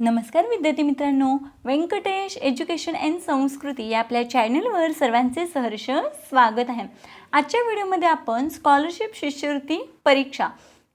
नमस्कार विद्यार्थी मित्रांनो. व्यंकटेश एज्युकेशन अँड संस्कृती या आपल्या चॅनलवर सर्वांचे सहर्ष स्वागत आहे. आजच्या व्हिडिओमध्ये आपण स्कॉलरशिप शिष्यवृत्ती परीक्षा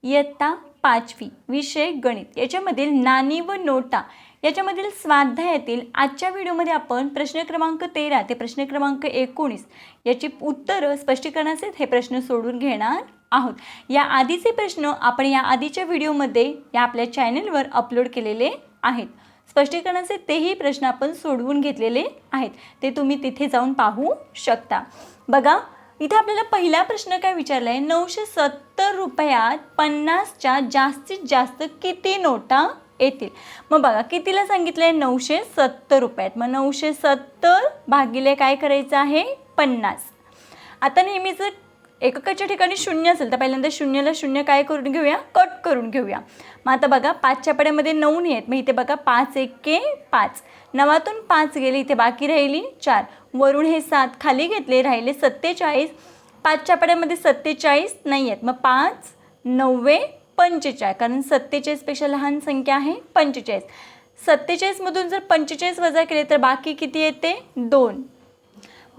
इयत्ता पाचवी विषय गणित याच्यामधील नाणी व नोटा याच्यामधील स्वाध्यायातील आजच्या व्हिडिओमध्ये आपण प्रश्न क्रमांक तेरा ते प्रश्न क्रमांक एकोणीस याची उत्तरं स्पष्टीकरणाचे हे प्रश्न सोडून घेणार आहोत. या आधीचे प्रश्न आपण या आधीच्या व्हिडिओमध्ये या आपल्या चॅनलवर अपलोड केलेले आहेत. स्पष्टीकरणाचे तेही प्रश्न आपण सोडवून घेतलेले आहेत. ते तुम्ही तिथे जाऊन पाहू शकता. बघा इथे आपल्याला पहिला प्रश्न काय विचारला आहे नऊशे सत्तर रुपयात पन्नासच्या जास्तीत जास्त किती नोटा येतील? मग बघा कितीला सांगितलं आहे नऊशे सत्तर रुपयात. मग नऊशे सत्तर भागिले काय करायचं आहे? पन्नास. आता नेहमीच एककाच्या ठिकाणी शून्य असेल तर पहिल्यांदा शून्यला शून्य काय करून घेऊया? कट करून घेऊया. मग आता बघा पाचच्या पड्यामध्ये नऊ नाही आहेत मग इथे बघा पाच एके पाच. नवातून पाच गेले इथे बाकी राहिली चार. वरून हे सात खाली घेतले राहिले सत्तेचाळीस. पाचच्या पड्यामध्ये सत्तेचाळीस नाही आहेत मग पाच नव्वे पंचेचाळीस. कारण सत्तेचाळीसपेक्षा लहान संख्या आहे पंचेचाळीस. सत्तेचाळीसमधून जर पंचेचाळीस वजा केले तर बाकी किती येते? दोन.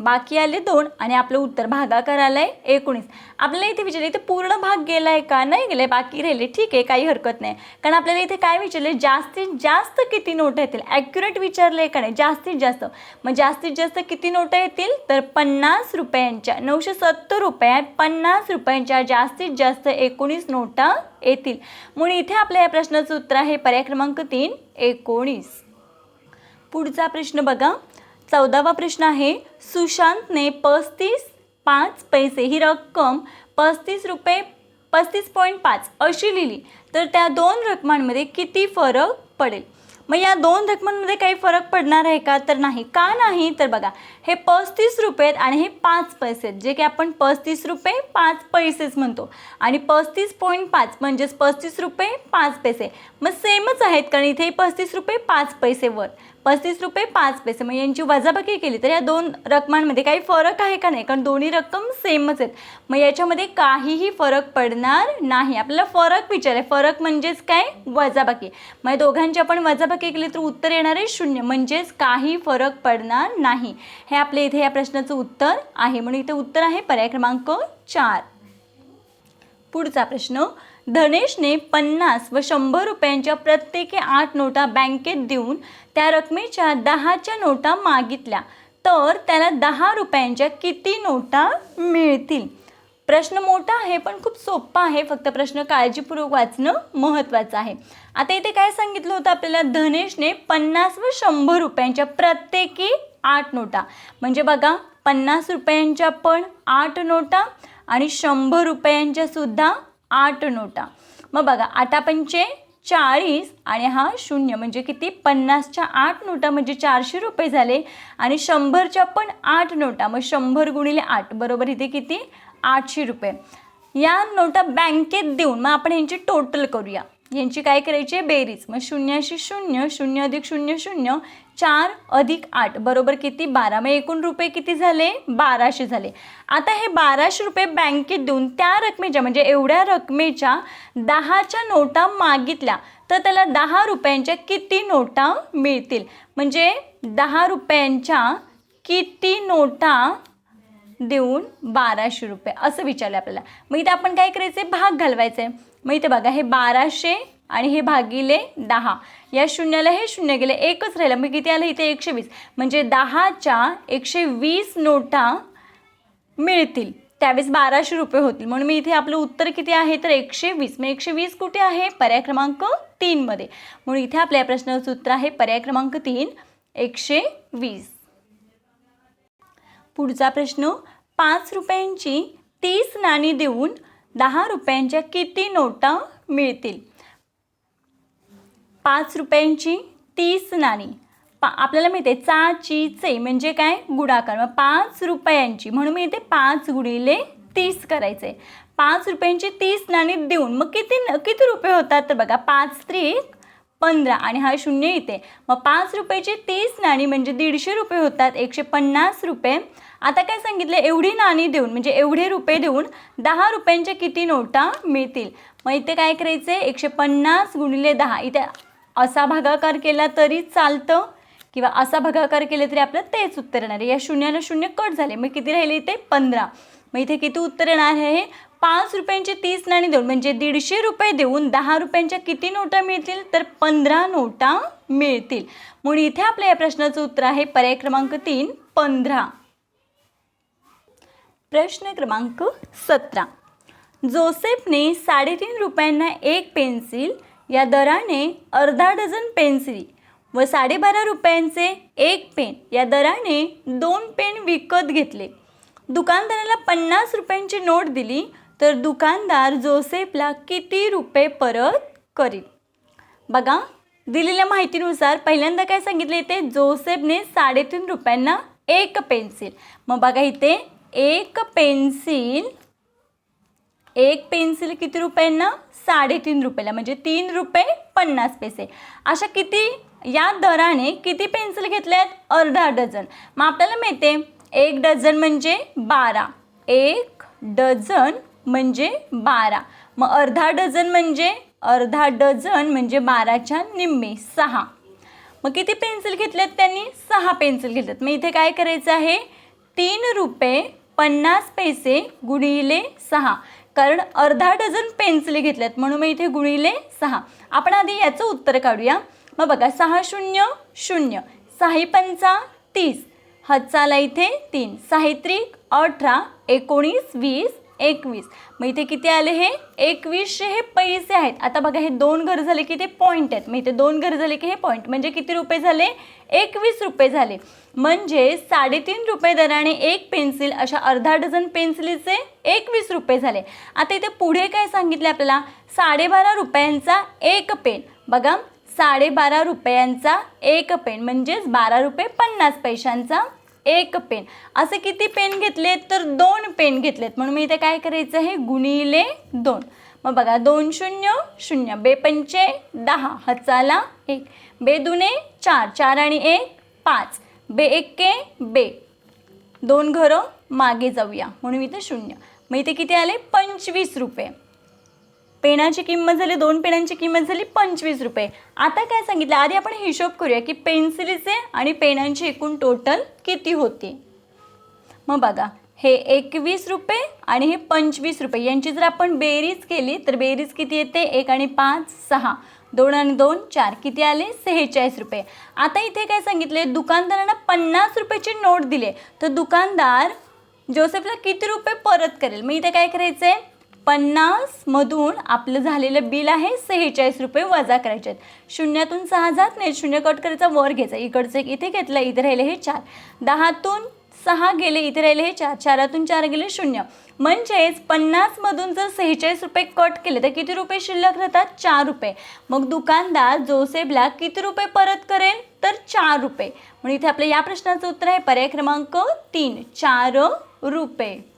बाकी आले दोन आणि आपलं उत्तर भागाकार आलाय एकोणीस. आपल्याला इथे विचारले इथे पूर्ण भाग गेला आहे का? नाही गेलाय बाकी राहिले. ठीक आहे काही हरकत नाही. कारण आपल्याला इथे काय विचारले जास्तीत जास्त किती नोटा येतील? ॲक्युरेट विचारले का नाही? जास्तीत जास्त. मग जास्तीत जास्त किती नोटा येतील? तर पन्नास रुपयांच्या नऊशे सत्तर रुपयात पन्नास रुपयांच्या जास्तीत जास्त एकोणीस नोटा येतील. म्हणून इथे आपल्या या प्रश्नाचं उत्तर आहे पर्याय क्रमांक तीन एकोणीस. पुढचा प्रश्न बघा. चौदावा प्रश्न आहे सुशांतने पस्तीस पाच पैसे ही रक्कम पस्तीस रुपये पस्तीस पॉईंट पाच अशी लिहिली. तर त्या दोन रकमांमध्ये किती फरक पडेल? मग या दोन रकमांमध्ये काही फरक पडणार आहे का? तर नाही. का नाही? तर बघा हे पस्तीस रुपये आहेत आणि हे पाच पैसे आहेत जे की आपण पस्तीस रुपये पाच पैसेच म्हणतो. आणि पस्तीस पॉईंट पाच म्हणजेच पस्तीस रुपये पाच पैसे. मग सेमच आहेत कारण इथे पस्तीस रुपये पाच पैसे वर. पस्तीस रुपये पाच पैसे. मग यांची वजाबाकी केली तर या दोन रकमांमध्ये काही फरक आहे का नाही? कारण दोन्ही रक्कम सेमच आहेत. मग याच्यामध्ये काहीही फरक पडणार नाही. आपल्याला फरक विचार आहे. फरक म्हणजेच काय? वजाबाकी. मग दोघांची आपण वजाबाकी केले तर उत्तर येणार आहे शून्य. म्हणजेच काही फरक पडणार नाही. हे आपल्या इथे या प्रश्नाचं उत्तर आहे. म्हणून इथे उत्तर आहे पर्याय क्रमांक चार. पुढचा प्रश्न. धनेशने पन्नास व शंभर रुपयांच्या प्रत्येकी आठ नोटा बँकेत देऊन त्या रकमेच्या दहाच्या नोटा मागितल्या. तर त्याला दहा रुपयांच्या किती नोटा मिळतील? प्रश्न मोठा आहे पण खूप सोपा आहे. फक्त प्रश्न काळजीपूर्वक वाचणं महत्त्वाचं आहे. आता इथे काय सांगितलं होतं आपल्याला? धनेशने पन्नास व शंभर रुपयांच्या प्रत्येकी आठ नोटा. म्हणजे बघा पन्नास रुपयांच्या पण आठ नोटा आणि शंभर रुपयांच्या सुद्धा आठ नोटा. मग बघा आठा पंचे चाळीस आणि हा शून्य म्हणजे किती? पन्नासच्या आठ नोटा म्हणजे चारशे रुपये झाले आणि शंभरच्या पण आठ नोटा. मग शंभर गुणिले आठ बरोबर इथे किती? आठशे रुपये. या नोटा बँकेत देऊन मग आपण यांची टोटल करूया. यांची काय करायची? आहे बेरीज. मग शून्याशी शून्य शून्य अधिक शून्य शून्य चार अधिक आठ. बरोबर किती? बारा. मग एकूण रुपये किती झाले? बाराशे झाले. आता हे बाराशे रुपये बँकेत देऊन त्या रकमेच्या म्हणजे एवढ्या रकमेच्या दहाच्या नोटा मागितल्या तर त्याला दहा रुपयांच्या किती नोटा मिळतील? म्हणजे दहा रुपयांच्या किती नोटा देऊन बाराशे रुपये असं विचारलं आपल्याला. मग इथे आपण काय करायचं आहे भाग घालवायचा आहे मग इथे बघा हे बाराशे आणि हे भागिले दहा. या शून्याला हे शून्य गेले एकच राहिलं. मग किती आलं? इथे एकशे वीस. म्हणजे दहाच्या एकशे वीस नोटा मिळतील. त्यावेळेस बाराशे रुपये होतील. म्हणून मी इथे आपलं उत्तर किती आहे? तर एकशे वीस. मग एकशे वीस कुठे आहे? पर्याय क्रमांक तीनमध्ये म्हणून इथे आपल्या प्रश्नाचं उत्तर आहे पर्याय क्रमांक तीन एकशे वीस. पुढचा प्रश्न पाच रुपयांची तीस नाणी देऊन दहा रुपयांच्या किती नोटा मिळतील? पाच रुपयांची तीस नाणी. पा आपल्याला मिळते चा ची चे म्हणजे काय? गुणाकार. मग पाच रुपयांची म्हणून मी इथे पाच गुणिले तीस करायचे. पाच रुपयांची तीस नाणी देऊन मग किती न किती रुपये होतात तर बघा पाच त्रिक पंधरा आणि हा शून्य इथे मग पाच रुपयाची तीस नाणी म्हणजे दीडशे रुपये होतात एकशे पन्नास रुपये. आता काय सांगितलं? एवढी नाणी देऊन म्हणजे एवढे रुपये देऊन दहा रुपयांच्या किती नोटा मिळतील? मग इथे काय करायचं आहे एकशे पन्नास गुणिले दहा. इथे असा भागाकार केला तरी चालतं? किंवा असा भागाकार केले तरी आपलं तेच उत्तर येणार आहे. या शून्याला शून्य कट झाले. मग किती राहिले इथे? पंधरा. मग इथे किती उत्तर येणार आहे? पाच रुपयांचे तीस नाणी देऊन म्हणजे दीडशे रुपये देऊन दहा रुपयांच्या किती नोटा मिळतील? तर पंधरा नोटा मिळतील. म्हणून इथे आपल्या या प्रश्नाचं उत्तर आहे पर्याय क्रमांक तीन पंधरा. प्रश्न क्रमांक सतरा. जोसेफने साडेतीन रुपयांना एक पेन्सिल या दराने अर्धा डझन पेन्सिली व साडेबारा रुपयांचे एक पेन या दराने दोन पेन विकत घेतले. दुकानदाराला पन्नास रुपयांची नोट दिली तर दुकानदार जोसेफला किती रुपये परत करील? बघा दिलेल्या माहितीनुसार पहिल्यांदा काय सांगितले ते? जोसेफने साडेतीन रुपयांना एक पेन्सिल. मग बघा इथे एक पेन्सिल एक पेन्सिल किती रुपयांना? साडेतीन रुपयाला म्हणजे तीन रुपये पन्नास पैसे. अशा किती या दराने किती पेन्सिल घेतल्यात? अर्धा डझन. मग आपल्याला मिळते एक डझन म्हणजे बारा. एक डझन म्हणजे बारा. मग अर्धा डझन म्हणजे अर्धा डझन म्हणजे बाराच्या निम्मे सहा. मग किती पेन्सिल घेतल्यात त्यांनी? सहा पेन्सिल घेतल्यात. मग इथे काय करायचं आहे? तीन रुपये पन्नास पैसे गुणिले सहा. कारण अर्धा डझन पेन्सिली घेतल्यात म्हणून मग इथे गुणिले सहा. आपण आधी याचं उत्तर काढूया. मग बघा सहा शून्य शून्य. साही पंचा तीस. हत्साला इथे तीन. साहित्रिक अठरा एकोणीस वीस एकवीस. मग इथे किती आले हे? एकवीसशे हे पैसे आहेत. आता बघा हे दोन घर झाले की ते पॉईंट आहेत. मग इथे दोन घर झाले की हे पॉईंट म्हणजे किती रुपये झाले? एकवीस रुपये झाले. म्हणजे साडेतीन रुपये दराने एक पेन्सिल अशा अर्धा डझन पेन्सिलीचे एकवीस रुपये झाले. आता इथे पुढे काय सांगितले आपल्याला? साडेबारा रुपयांचा एक पेन बघा साडेबारा रुपयांचा एक पेन म्हणजेच बारा रुपये पन्नास पैशांचा एक पेन. असे किती पेन घेतलेत तर दोन पेन घेतलेत. म्हणून मी इथे काय करायचं आहे? गुणिले दोन. मग बघा दोन शून्य शून्य. बेपंचे दहा. हचाला एक. बे दुने चार. चार आणि एक पाच. बे एक्के बे. दोन घरं मागे जाऊया. म्हणून इथे शून्य. मग इथे किती आले? पंचवीस रुपये. पेनाची किंमत झाली दोन पेनांची किंमत झाली पंचवीस रुपये. आता काय सांगितलं? आधी आपण हिशोब करूया की पेन्सिलीचे आणि पेनांची एकूण टोटल किती होती? मग बघा हे एकवीस रुपये आणि हे पंचवीस रुपये. यांची जर आपण बेरीज केली तर बेरीज किती येते? एक आणि पाच सहा. दोन आणि दोन चार. किती आले? सेहेचाळीस रुपये. आता इथे काय सांगितले दुकानदारांना पन्नास रुपयाची नोट दिले तर दुकानदार जोसेफला किती रुपये परत करेल? मग इथे काय करायचं आहे पन्नासमधून आपलं झालेलं बिल आहे सेहेचाळीस रुपये वजा करायचे आहेत. शून्यातून सहा जात नाही शून्य कट करायचा वर घ्यायचा. इकडचं एक इथे घेतलं इथे राहिले हे चार. दहातून सहा गेले इथे राहिले हे चार. चारातून चार गेले शून्य. म्हणजेच पन्नासमधून जर सेहेचाळीस रुपये कट केले तर किती रुपये शिल्लक राहतात? चार रुपये. मग दुकानदार जोसेफला किती रुपये परत करेल? तर चार रुपये. म्हणून इथे आपल्या या प्रश्नाचं उत्तर आहे. पर्याय क्रमांक तीन चार रुपये.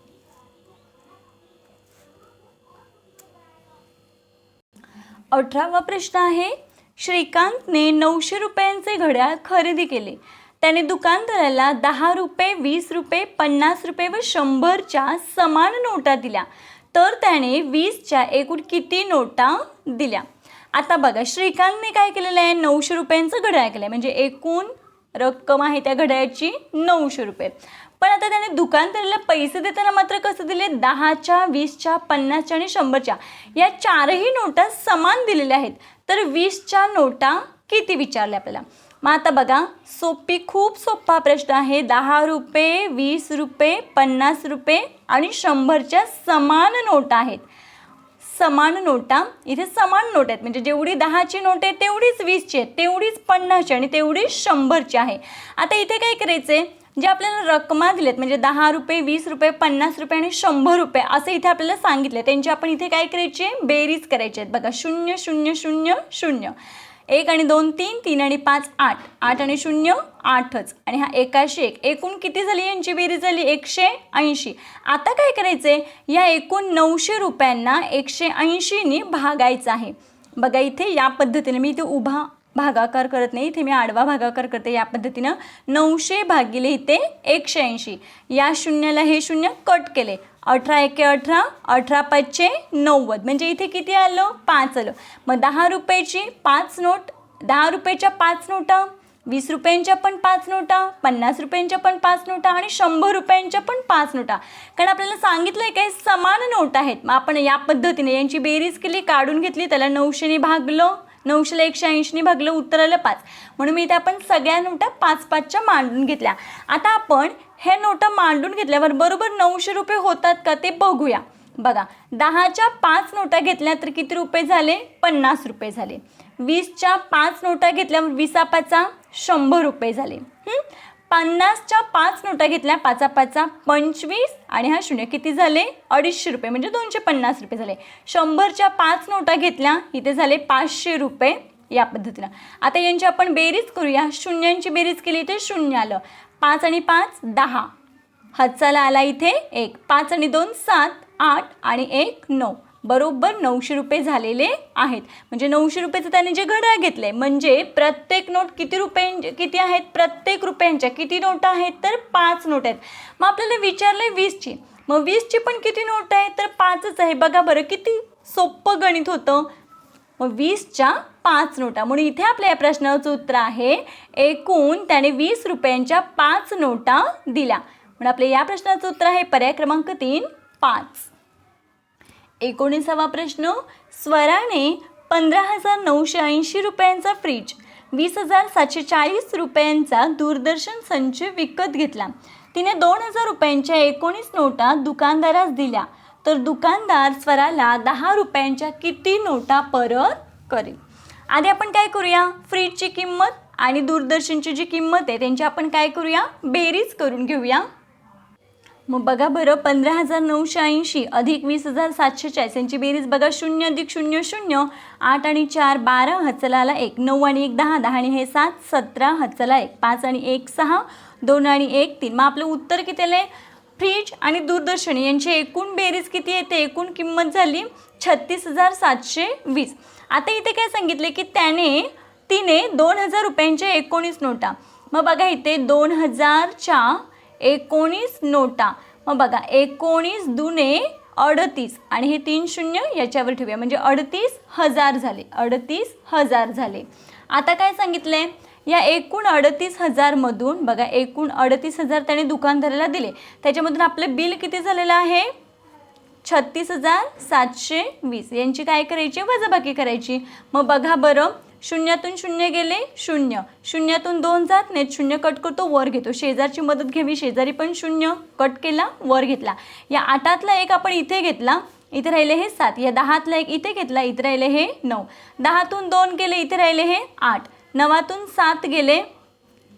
अठरावा प्रश्न आहे श्रीकांतने नऊशे रुपयांचे घड्याळ खरेदी केले. त्याने दुकानदाराला दहा रुपये वीस रुपये पन्नास रुपये व शंभरच्या समान नोटा दिल्या. तर त्याने वीसच्या एकूण किती नोटा दिल्या? आता बघा श्रीकांतने काय केलेलं आहे? नऊशे रुपयांचं घड्याळ केलं आहे म्हणजे एकूण रक्कम आहे त्या घड्याळाची नऊशे रुपये. पण आता त्याने दुकानदाराला पैसे देताना मात्र कसं दिले? दहाच्या वीसच्या पन्नासच्या आणि शंभरच्या. या चारही नोटा समान दिलेल्या आहेत. तर वीसच्या नोटा किती विचारल्या आपल्याला? मग आता बघा सोपी खूप सोपा प्रश्न आहे. दहा रुपये वीस रुपये पन्नास रुपये आणि शंभरच्या समान नोटा आहेत. समान नोटा इथे समान नोट आहेत. म्हणजे जेवढी दहाची नोट आहे तेवढीच वीसची आहे. तेवढीच पन्नासची आणि तेवढीच शंभरची आहे. आता इथे काय करायचं आहे जे आपल्याला रकमा दिलेत म्हणजे दहा रुपये वीस रुपये पन्नास रुपये आणि शंभर रुपये असं इथे आपल्याला सांगितले त्यांची आपण इथे काय करायची बेरीज करायची आहेत. बघा शून्य शून्य शून्य शून्य. एक आणि दोन तीन तीन आणि पाच आठ. आठ आणि शून्य आठच. आणि हा एकाशे एक. एकूण किती झाली? यांची बेरीज झाली. एकशे ऐंशी. आता काय करायचं आहे या एकूण नऊशे रुपयांना एकशे ऐंशीनी भागायचं आहे. बघा इथे या पद्धतीने मी इथे उभा भागाकार करत नाही इथे मी आडवा भागाकार करते. या पद्धतीनं नऊशे भागिले इथे एकशे ऐंशी. या शून्याला हे शून्य कट केले. अठरा एके अठरा अठरा पाचशे नव्वद. म्हणजे इथे किती आलो? पाच आलं. मग दहा रुपयाची पाच नोट दहा रुपयाच्या पाच नोटा वीस रुपयांच्या पण पाच नोटा पन्नास रुपयांच्या पण पाच नोटा आणि शंभर रुपयांच्या पण पाच नोटा. कारण आपल्याला सांगितलं आहे काही समान नोट आहेत. मग आपण या पद्धतीने यांची बेरीज केली काढून घेतली त्याला नऊशेने भागलं. नऊशेला एकशे ऐंशीने भागलं उत्तर आलं पाच. म्हणून मी इथे आपण सगळ्या नोटा पाच पाचच्या मांडून घेतल्या. आता आपण हे नोटा मांडून घेतल्यावर बरोबर नऊशे रुपये होतात का ते बघूया. बघा दहाच्या पाच नोटा घेतल्या तर किती रुपये झाले? पन्नास रुपये झाले. वीसच्या पाच नोटा घेतल्यावर विसापाचा शंभर रुपये झाले. पन्नासच्या पाच नोटा घेतल्या. पाचा पाचा पंचवीस आणि हा शून्य. किती झाले? अडीचशे रुपये म्हणजे दोनशे पन्नास रुपये झाले. शंभरच्या पाच नोटा घेतल्या इथे झाले पाचशे रुपये या पद्धतीनं. आता यांची आपण बेरीज करूया. शून्यांची बेरीज केली इथे शून्य आलं. पाच आणि पाच दहा. हातचाला आला इथे एक. पाच आणि दोन सात. आठ आणि एक नऊ. बरोबर नऊशे रुपये झालेले आहेत. म्हणजे नऊशे रुपयेचं त्याने जे घड्याळ घेतले म्हणजे प्रत्येक नोट किती रुपयांचे किती आहेत? प्रत्येक रुपयांच्या किती नोटा आहेत? तर पाच नोट आहेत. मग आपल्याला विचारलं आहे वीसची. मग वीसची पण किती नोट आहे तर पाचच आहे. बघा बरं किती सोपं गणित होतं. मग वीसच्या पाच नोटा. म्हणून इथे आपल्या या प्रश्नाचं उत्तर आहे एकूण त्याने वीस रुपयांच्या पाच नोटा दिल्या. म्हणून आपल्या या प्रश्नाचं उत्तर आहे पर्याय क्रमांक तीन पाच. एकोणीसावा प्रश्न स्वराने पंधरा हजार नऊशे ऐंशी रुपयांचा फ्रीज वीस हजार सातशे चाळीस रुपयांचा दूरदर्शन संच विकत घेतला. तिने दोन हजार रुपयांच्या एकोणीस नोटा दुकानदारास दिल्या. तर दुकानदार स्वराला दहा रुपयांच्या किती नोटा परत करेल? आधी आपण काय करूया? फ्रीजची किंमत आणि दूरदर्शनची जी किंमत आहे त्यांची आपण काय करूया? बेरीज करून घेऊया. मग बघा बरं पंधरा हजार नऊशे ऐंशी अधिक वीस हजार सातशे चाळीस यांची बेरीज बघा शून्य अधिक शून्य शून्य आठ आणि चार बारा हचलाला एक नऊ आणि एक दहा दहा आणि हे सात सतरा हचला एक पाच आणि एक सहा दोन आणि एक तीन. मग आपलं उत्तर किती आलं फ्रीज आणि दूरदर्शन यांची एकूण बेरीज किती येते एकूण किंमत झाली छत्तीस हजार सातशे वीस. आता इथे काय सांगितले की त्याने तिने दोन हजार रुपयांच्या एकोणीस नोटा. मग बघा इथे दोन हजारच्या एकोणीस नोटा. मग बघा एकोणीस दुने अडतीस आणि हे तीन शून्य याच्यावर ठेवूया. म्हणजे अडतीस हजार झाले. अडतीस हजार झाले. आता काय सांगितलं आहे या एकूण अडतीस हजारमधून बघा एकूण अडतीस हजार त्याने दुकानदाराला दिले. त्याच्यामधून आपलं बिल किती झालेलं आहे? छत्तीस हजार सातशे वीस. यांची काय करायची? वजाबाकी करायची. मग बघा बरं शून्यातून शून्य गेले शून्य. शून्यातून दोन जात नाहीत शून्य कट करतो वर घेतो. शेजारची मदत घ्यावी शेजारी पण शून्य कट केला वर घेतला. या आठातला एक आपण इथे घेतला इथे राहिले हे सात. या दहातला एक इथे घेतला इथे राहिले हे नऊ. दहातून दोन गेले इथे राहिले हे आठ. नवातून सात गेले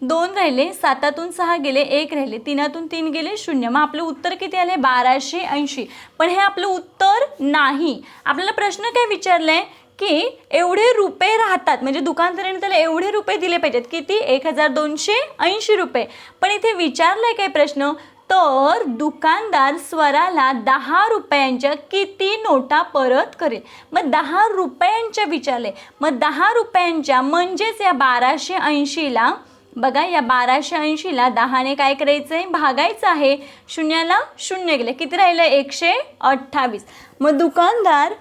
दोन राहिले सातातून सहा गेले एक राहिले तीनातून तीन गेले शून्य. मग आपलं उत्तर किती आले बाराशे ऐंशी. पण हे आपलं उत्तर नाही. आपल्याला प्रश्न काय विचारला आहे की एवढे रुपये राहतात. म्हणजे दुकानदाराने त्याला एवढे रुपये दिले पाहिजेत किती एक हजार दोनशे ऐंशी रुपये. पण इथे विचारलं आहे काय प्रश्न? तर दुकानदार स्वराला दहा रुपयांच्या किती नोटा परत करेल? मग दहा रुपयांच्या विचारले. मग दहा रुपयांच्या म्हणजेच या बाराशे ऐंशीला बघा या बाराशे ऐंशीला दहाने काय करायचं आहे भागायचं आहे. शून्याला शून्य गेले. किती राहिलं एकशे अठ्ठावीस. मग दुकानदार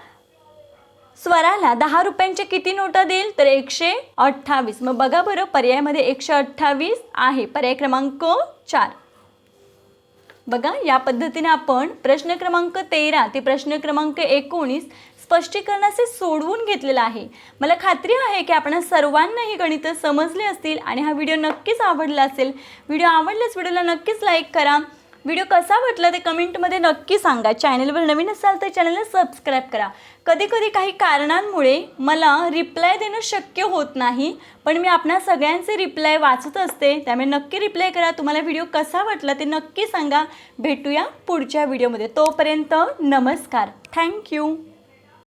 स्वराला दहा रुपयांच्या किती नोटा देईल? तर एकशे अठ्ठावीस. मग बघा बरं पर्यायामध्ये एकशे अठ्ठावीस आहे. पर्याय क्रमांक चार. बघा या पद्धतीने आपण प्रश्न क्रमांक तेरा ते प्रश्न क्रमांक एकोणीस स्पष्टीकरणाचे सोडवून घेतलेला आहे. मला खात्री आहे की आपण सर्वांना ही गणितं समजले असतील आणि हा व्हिडिओ नक्कीच आवडला असेल. व्हिडिओ आवडल्यास व्हिडिओला नक्कीच लाईक करा. व्हिडिओ कसा वाटला ते कमेंटमध्ये नक्की सांगा. चॅनलवर नवीन असाल तर चॅनलला सबस्क्राईब करा. कधी कधी काही कारणांमुळे मला रिप्लाय देणं शक्य होत नाही पण मी आपणा सगळ्यांचे रिप्लाय वाचत असते त्यामुळे नक्की रिप्लाय करा. तुम्हाला व्हिडिओ कसा वाटला ते नक्की सांगा. भेटूया पुढच्या व्हिडिओमध्ये. तोपर्यंत नमस्कार. थँक्यू